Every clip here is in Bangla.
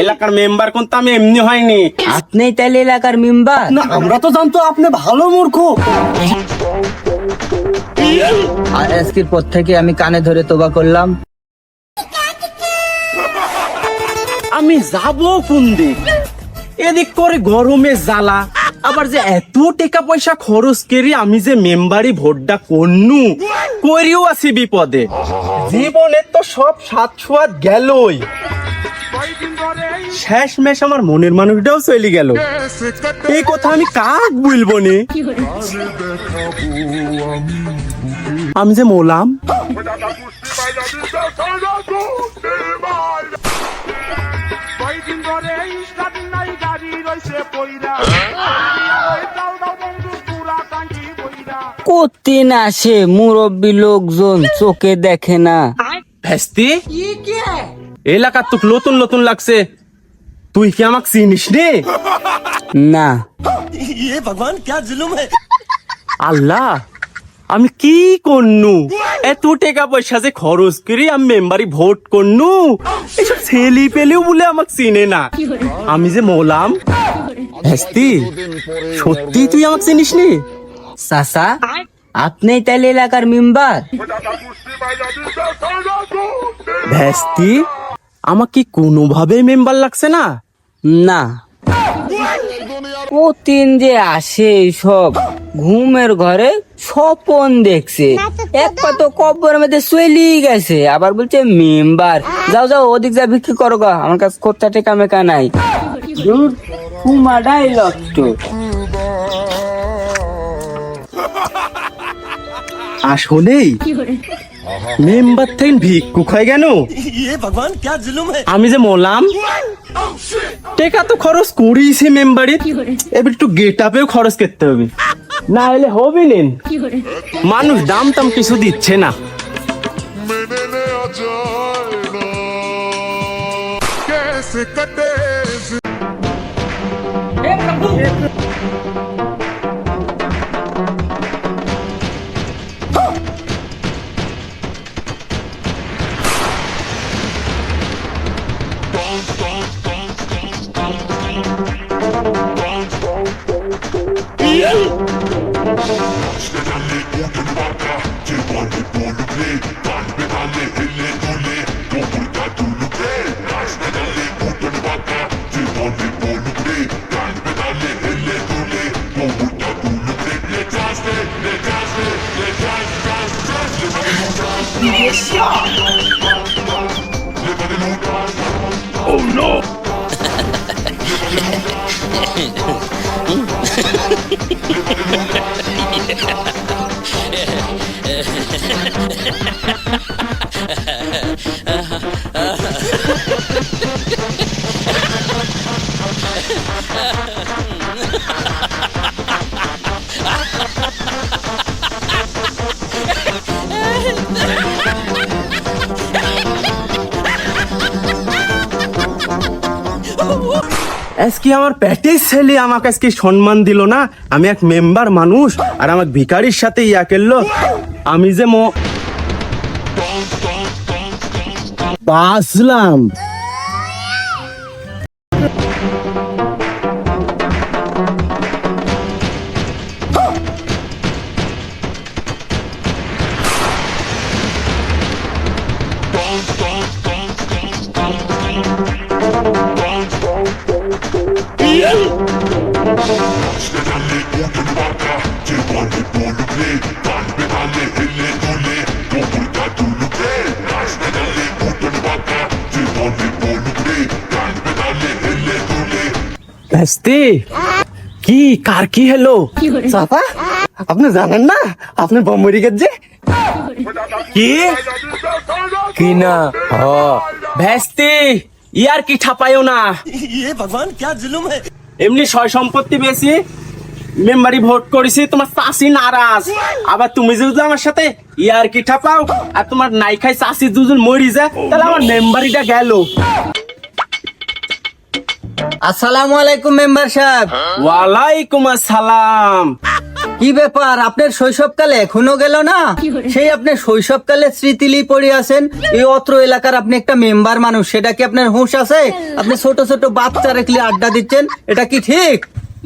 এলাকার মেম্বার কোন তো আমি এমনি হয়নি। আপনি তাহলে এলাকার মেম্বার না আমরা তো জানতো আপনি ভালো মূর্খ। আর আজকের পর থেকে আমি কানে ধরে তোবা করলাম। আমি যাব কোন দিক? এদিক করে গরমে জ্বালা। আবার যে এত টাকা পয়সা খরচ করি আমি যে মেম্বারি ভোটটা করনু করিও আছি বিপদে। জীবনে তো সব সাত সোয়াদ গেলই। শেষ মেশ আমার মনের মানুষটাও চলে গেল। এই কথা আমি কাক বলব নে? আমি যে মোলাম। বইরা কোতিন আসে মুরব্বী লোকজন চোখে দেখে না। ভেস্তি? এলাকার তো নতুন নতুন লাগছে। তুই কি আমাকে চিনিস রে না। আল্লাহ আমি কি করনু? এত টাকা পয়সা যে খরচ করি আমি মেম্বারি ভোট করনু? এসব ছেলি পেলেও বলে আমাকে চিনে না। আমি যে মোলাম। ভেস্তি সত্যি তুই আমাকে চিনিস নি? চাচা আপনি তাহলে এলাকার মেম্বার। ভেস্তি আমাকে কোনোভাবে মেম্বার লাগছে না। না। কতিন যে আসে সব ঘুমের ঘরে স্বপন দেখছে। এক পা তো কব্বর মধ্যে চলি গেছে আবার বলছে মেম্বার যাও যাও ওদিক যা বিক্রি করো গা আমার কাছে কোথা টেকা মেকা নাই। দূর লষ্ট আসলেই? মেম্বার থেকে ভিক্ষুক হয়ে গেল আমি যে মোলাম টেকা তো খরচ করিয়েছি মেম্বারে এবার একটু গেট আপেও খরচ করতে হবে। না হলে হবে নেন। মানুষ দাম টাম কিছু দিচ্ছে না। Skal jeg lægge ud i vodka? Det var det bolle আজকে আমার প্যাটের ছেলে আমাকে আজকে সম্মান দিল না। আমি এক মেম্বার মানুষ, আর আমার ভিকারির সাথে ইয়া করল। আমি যে মো বাসলাম কি কার কি হলো? চাপা? আপনি জানেন না? আপনি বম্বরি গেছে? কি? কি না? হ। ভেস্তি ইয়ার কি ছাপায়ও না? ভগবান কে জুলুম এমনি সয় সম্পত্তি বেশি মেম্বারি ভোট করেছি তোমার চাষি নারাজ। আবার তুমি যদি আমার সাথে ইয়ার কি ঠাপাও? আর তোমার নাই খাই চাষি দুজন মরি যায় তাহলে আমার মেম্বারিটা গেল। আসসালামু আলাইকুম মেম্বার সাহেব। ওয়ালাইকুম আসসালাম। কি ব্যাপার আপনার শৈশবকালে এখনও গেল না? সেই আপনার শৈশবকালে স্মৃতিলি পড়ে আছেন। এই অত্র এলাকার আপনি একটা মেম্বার মানুষ সেটা কি আপনার হুঁশ আছে? আপনি ছোট ছোট বাচ্চা রেখলে আড্ডা দিচ্ছেন এটা কি ঠিক?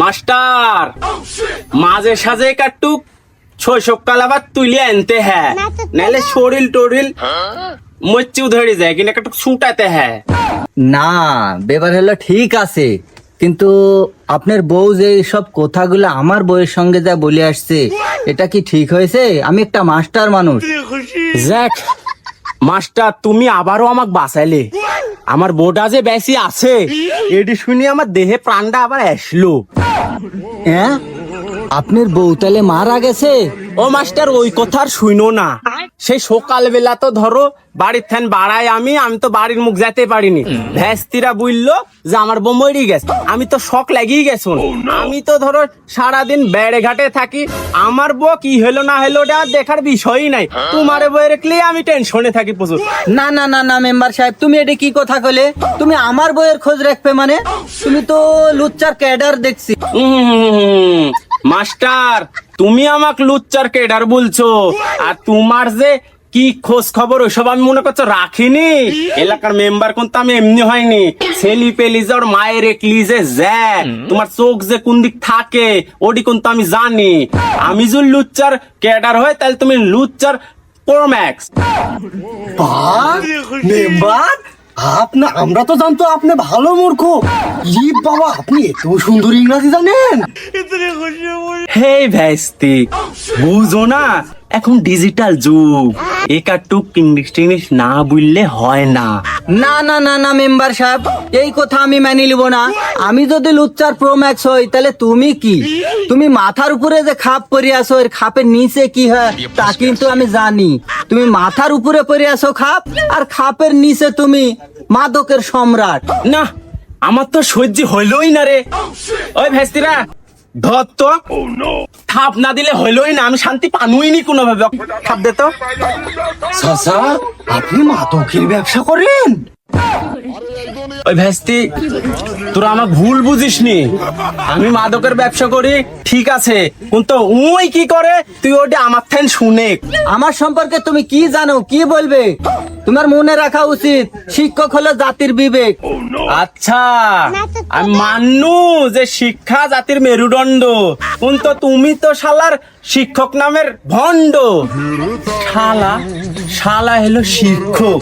মাস্টার মাঝে সাজে কাটুক শৈশবকাল আবার তুলে আনতে হ্যাঁ। নাহলে শরীর টরিল মচ্চু ধরে যায় কিন্তু একটা ছুটাতে হ্যাঁ। না ব্যাপার হলো ঠিক আছে কিন্তু আপনার বউ যে সব কথাগুলো আমার বউয়ের সঙ্গে যা বলে আসছে এটা কি ঠিক হয়েছে? আমি একটা মাস্টার মানুষ। জ্যাক মাস্টার তুমি আবারও আমাকে বাঁচাইলে। আমার বোটা যে বেশি আছে এটি শুনে আমার দেহে প্রাণটা আবার আসলো। হ্যাঁ? আপনার বউ তাহলে মারা গেছে? ও মাস্টার ওই কথা আর শুনো না। সেই সকালবেলা তো ধরো বাড়ির থ্যান বাড়ায় আমি আমি তো বাড়ির মুখ যেতে পারিনি। ভ্যাস্তিরা বুঝলো যে আমার বউ মরি গেছে। আমি তো শখ লাগিয়ে গেছো। আমি তো ধরো সারাদিন বেড়ে ঘাটে থাকি। আমার বউ কি হলো না হলো ওটা আর দেখার বিষয়ই নাই। তোমার বই রেখলে আমি টেনশনে থাকি প্রচুর। না না না না মেম্বার সাহেব তুমি এটা কি কথা কলে তুমি আমার বইয়ের খোঁজ রাখবে মানে? তুমি তো লুচ্চার ক্যাডার দেখছি। মাস্টার তুমি আমাকে লুচ্চার কেডার বলছো। আর তোমার যে কি খোঁজ খবর ওইসব আমি মনে করছ রাখিনি। এলাকার মেম্বার কোন আমি এমনি হয়নি। সেলি পেলি যে ওর মায়ের একলি যে তোমার চোখ যে কোন দিক থাকে ওটি কোন আমি জানি। আমি যদি লুচ্চার কেডার হয় তাহলে তুমি লুচ্চার প্রোম্যাক্স মেম্বার? আপনা আমরা তো জানতো আপনি ভালো মূর্খ। ই বাবা আপনি এত সুন্দর ইংরাজি জানেন? হে ভ্যাস্তি বুঝো না এখন ডিজিটাল যুগ। এ একাটুক ইংলিশ টিংলিশ না বুঝলে হয় না। না না না না মেম্বার সাহেব এই কথা আমি মেনে নিব না। আমি যদি লুচ্চার প্রো ম্যাক্স হই তাহলে তুমি কি? তুমি মাথার উপরে যে খাপ পরে আসো এর খাপের নিচে কি হয়? তা কিন্তু আমি জানি। তুমি মাথার উপরে পরে আসো খাপ আর খাপের নিচে তুমি মাদকের সম্রাট। না আমার তো সহ্য হইলই না রে। ওই ভেস্তিরা ধর তো। থাপ না দিলে হইলই না, আমি শান্তি পানুই নি কোনো থাপ দে তো। চাচা, আপনি মাদকের ব্যবসা করেন? ওই ভেস্তি তোরা আমার ভুল বুঝিস নি আমি মাদকের ব্যবসা করি ঠিক আছে কিন্তু উই কি করে? তুই ওটা আমার থেন শুনে। আমার সম্পর্কে তুমি কি জানো কি বলবে? তোমার মনে রাখা উচিত শিক্ষক হলো জাতির বিবেক। আচ্ছা আমি মান্নু যে শিক্ষা জাতির মেরুদণ্ড কিন্তু তুমি তো শালার শিক্ষক নামের ভণ্ড। শালা শালা হলো শিক্ষক।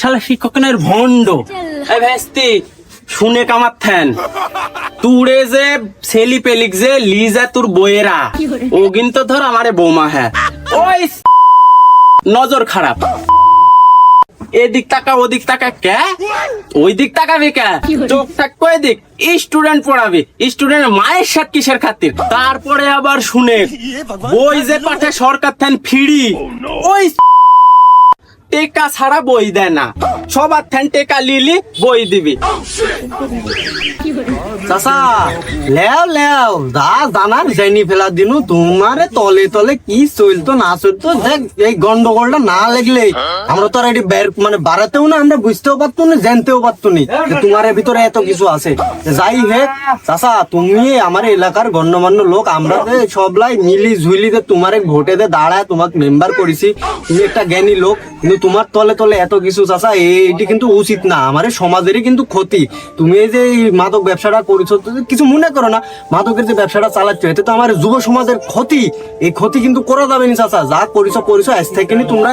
শালা শিক্ষক ভণ্ড। এই ভেস্তি শুনে কামার থ্যান তুড়ে যে সেলি পেলিক যে লিজা তোর বইয়েরা। ও কিন্তু ধর আমারে বৌমা হ্যাঁ ওই নজর খারাপ। এদিক তাকা ওদিক তাকা কে? ওই দিক তাকাবি কে? চোখ থাকব এদিক স্টুডেন্ট পড়াবি। স্টুডেন্ট মায়ের সাথে কিসের খাতির? তারপরে আবার শুনে বই যে পাঠে সরকার থেন ফিরি। ওই টেকা ছাড়া বই দেয় না। সবার থেন টেকা লিলি, বই দিবি। লেও লেও জানার জেনি ফেলা দিনু, তোমারে তলে তলে কি চলতো, না চলতো, দেখ, এই গন্ডগোলটা না লাগলে আমরা তো এটি বের মানে বাড়াতেও না, আমরা বুঝতেও পারতো না, জানতেও পারতো নি তোমার ভিতরে এত কিছু আছে। যাই হে চাচা, তুমি আমার এলাকার গণ্যমান্য লোক, আমরা সবলাই মিলি ঝুলি তোমার ভোটে দে দাঁড়ায় তোমাকে মেম্বার করেছি, তুমি একটা জ্ঞানী লোক, কিন্তু তোমার তলে তলে এত কিছু চাচা এইটি কিন্তু উচিত না আমার সমাজেরই কিন্তু ক্ষতি। তুমি এই যে মাদক ব্যবসাটা করেছ কিছু মনে করো না মাদকের যে ব্যবসাটা চালাচ্ছ এতে তো আমার যুব সমাজের ক্ষতি। এই ক্ষতি কিন্তু করা যাবে না চাচা যা করেছ করেছ আজ থেকে তোমরা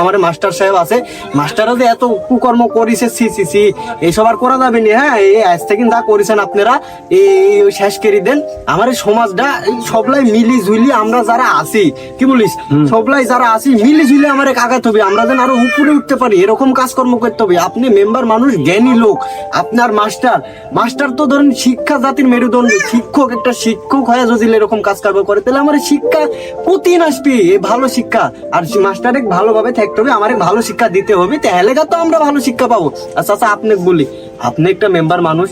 আমার মাস্টার সাহেব আছে মাস্টাররা যে এত কুকর্ম করেছে সি সি সি এইসব আর করা যাবে না হ্যাঁ এই আজ থেকে যা করেছেন আপনারা এই শেষ করে দেন। আমার সমাজটা এই সবলাই মিলি ঝুলি আমরা যারা আছি কি বলিস? সবলাই যারা আছি মিলি ঝুলি আমার কাগাতে হবে, আমরা যেন আরও উপরে উঠতে পারি, এরকম কাজকর্ম করতে হবে। আপনি মেম্বার মানুষ, জ্ঞানী লোক, আপনার মাস্টার মাস্টার তো ধরেন শিক্ষা জাতির মেরুদণ্ড, শিক্ষক একটা শিক্ষক হয়ে যদি এরকম কাজ কারবার করে, তাহলে আমার শিক্ষা প্রতিদিন আসবে এই ভালো শিক্ষা। আর মাস্টারে ভালোভাবে থাকতে হবে, আমার ভালো শিক্ষা দিতে হবে, তাহলে তো আমরা ভালো শিক্ষা পাবো। আচ্ছা আচ্ছা আপনি বলি, আপনি একটা মেম্বার মানুষ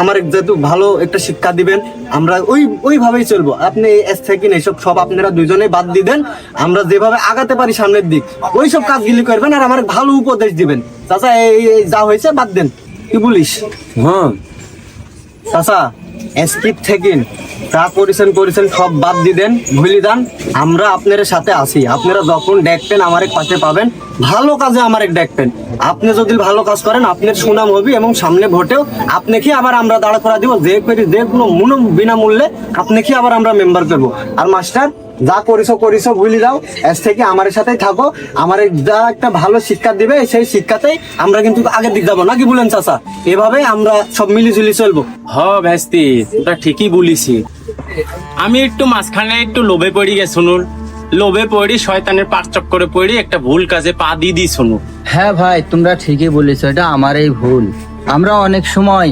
আমার যেহেতু ভালো একটা শিক্ষা দিবেন আমরা ওই ওইভাবেই চলবো। আপনি এস থেকে এইসব সব আপনারা দুইজনে বাদ দিবেন আমরা যেভাবে আগাতে পারি সামনের দিক ওই সব কাজগুলি করবেন আর আমার ভালো উপদেশ দিবেন। চাচা এই এই যা হয়েছে বাদ দেন। কি বলিস? হ্যাঁ। চাচা স্কিপ থেকে যা করেছেন করেছেন, সব বাদ দিদেন ভুলি দেন আমরা আপনার সাথে আছি। আপনারা যখন দেখবেন আমার এক পাশে পাবেন, ভালো কাজে আমার এক দেখবেন আপনি যদি ভালো কাজ করেন, আপনার সুনাম হবে এবং সামনে ভোটেও কি আবার আমরা দাঁড়া করা দিব। যে করি যে কোনো বিনামূল্যে কি আবার আমরা মেম্বার করব। আর মাস্টার যা করিস করিস ভুলি দাও এস থেকে আমার সাথেই থাকো। আমার যা একটা ভালো শিক্ষা দিবে সেই শিক্ষাতেই আমরা কিন্তু আগের দিক যাব। নাকি বলেন চাচা? এভাবে আমরা সব মিলিজুলি চলবো। হ ভ্যাস্তি তোরা ঠিকই বলিছি। আমি একটু মাঝখানে একটু লোভে পড়ি গে শুনুন। লোভে পড়ি শয়তানের পাঁচ চক্করে পড়ি একটা ভুল কাজে পা দিয়ে দিই শুনু হ্যাঁ ভাই তোমরা ঠিকই বলেছ এটা আমারই ভুল। আমরা অনেক সময়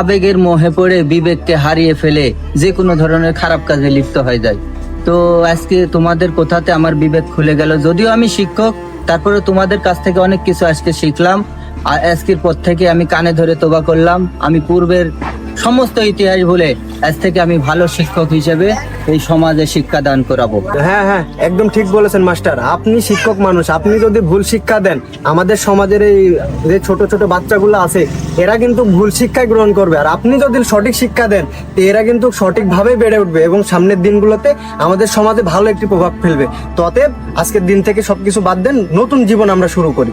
আবেগের মোহে পড়ে বিবেককে হারিয়ে ফেলে যে কোনো ধরনের খারাপ কাজে লিপ্ত হয়ে যায় তো আজকে তোমাদের কোথাতে আমার বিবেক খুলে গেল। যদিও আমি শিক্ষক তারপরে তোমাদের কাছ থেকে অনেক কিছু আজকে শিখলাম। আজকের পর থেকে আমি কানে ধরে তোবা করলাম। আমি পূর্বের সমস্ত ইতিহাস ভুলে আজ থেকে আমি ভালো শিক্ষক হিসেবে এই সমাজে শিক্ষা দান করাবো। হ্যাঁ হ্যাঁ একদম ঠিক বলেছেন, মাস্টার। আপনি শিক্ষক মানুষ, আপনি যদি ভুল শিক্ষা দেন, আমাদের সমাজের এই যে ছোট ছোট বাচ্চাগুলো আছে, এরা কিন্তু ভুল শিক্ষাই গ্রহণ করবে। আর আপনি যদি সঠিক শিক্ষা দেন, তো এরা কিন্তু সঠিকভাবে বেড়ে উঠবে এবং সামনের দিনগুলোতে আমাদের সমাজে ভালো একটি প্রভাব ফেলবে। ততএব আজকের দিন থেকে সবকিছু বাদ দেন, নতুন জীবন আমরা শুরু করি।